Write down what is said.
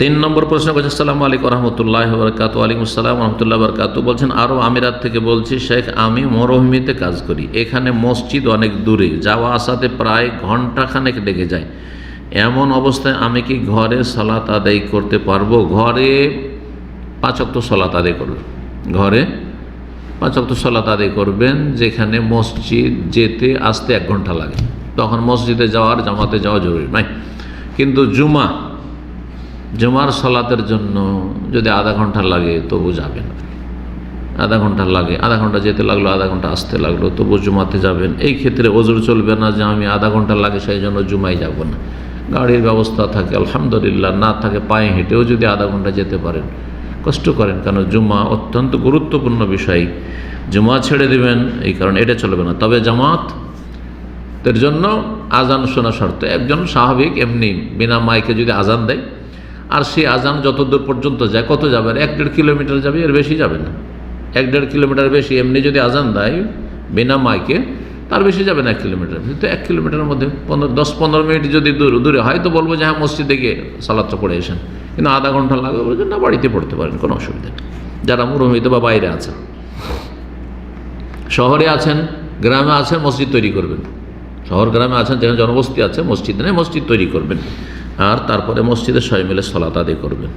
তিন নম্বর প্রশ্ন করছে, আসসালামু আলাইকুম রহমতুল্লাহ বরকাত আলিম আসসালাম রহমতুল্লাহ বরকাত বলছেন আরও আমিরাত থেকে বলছি, শেখ, আমি মরুভূমিতে কাজ করি। এখানে মসজিদ অনেক দূরে। যাওয়া আসাতে প্রায় ঘন্টাখানেক লেগে যায়। এমন অবস্থায় আমি কি ঘরে সলাত আদায় করতে পারব? ঘরে পাঁচ অক্ট সলাত আদায় করবেন। ঘরে পাঁচ অক্ট সলাত আদায় করবেন, যেখানে মসজিদ যেতে আসতে এক ঘণ্টা লাগে। তখন মসজিদে যাওয়ার, জামাতে যাওয়া জরুরি নয় কিন্তু জুমা জুমার সলাতের জন্য যদি আধা ঘণ্টা লাগে, তবু যাবেন। আধা ঘণ্টা লাগে, আধা ঘণ্টা যেতে লাগল, আধা ঘণ্টা আসতে লাগল, তবু জুমাতে যাবেন। এই ক্ষেত্রে ওজোর চলবে না যে আমি আধা ঘণ্টা লাগে, সেই জন্য জুমাই যাব না। গাড়ির ব্যবস্থা থাকে, আলহামদুলিল্লাহ, না থাকে পায়ে হেঁটেও যদি আধা ঘণ্টা যেতে পারেন, কষ্ট করেন। কারণ জুমা অত্যন্ত গুরুত্বপূর্ণ বিষয়। জুমা ছেড়ে দিবেন, এই কারণে এটা চলবে না। তবে জামাত, এর জন্য আজান শোনা শর্ত। একজন স্বাভাবিক এমনি বিনা মাইকে যদি আজান দেয় আর সেই আজান যত দূর পর্যন্ত যায়, কত যাবে? এক দেড় কিলোমিটার যাবে, এর বেশি যাবে না। এক দেড় কিলোমিটার বেশি, এমনি যদি আজান দেয়, বিনা মাইকে, তার বেশি যাবে না এক কিলোমিটার। তো এক কিলোমিটারের মধ্যে পনেরো, দশ, পনেরো মিনিট যদি দূর, দূরে হয়, তো বলব যে হ্যাঁ মসজিদে গিয়ে সালাদটা পড়ে এসেন। কিন্তু আধা ঘণ্টা লাগবে বলছেন না, বাড়িতে পড়তে পারেন, কোনো অসুবিধা নেই। যারা মুরহিত বা বাইরে আছেন, শহরে আছেন, গ্রামে আছেন, মসজিদ তৈরি করবেন। শহর, গ্রামে আছেন, যেখানে জনবস্তি আছে, মসজিদ নেই, মসজিদ তৈরি করবেন। আর তারপরে মসজিদে সবাই মিলে সলাত আদায় করবেন।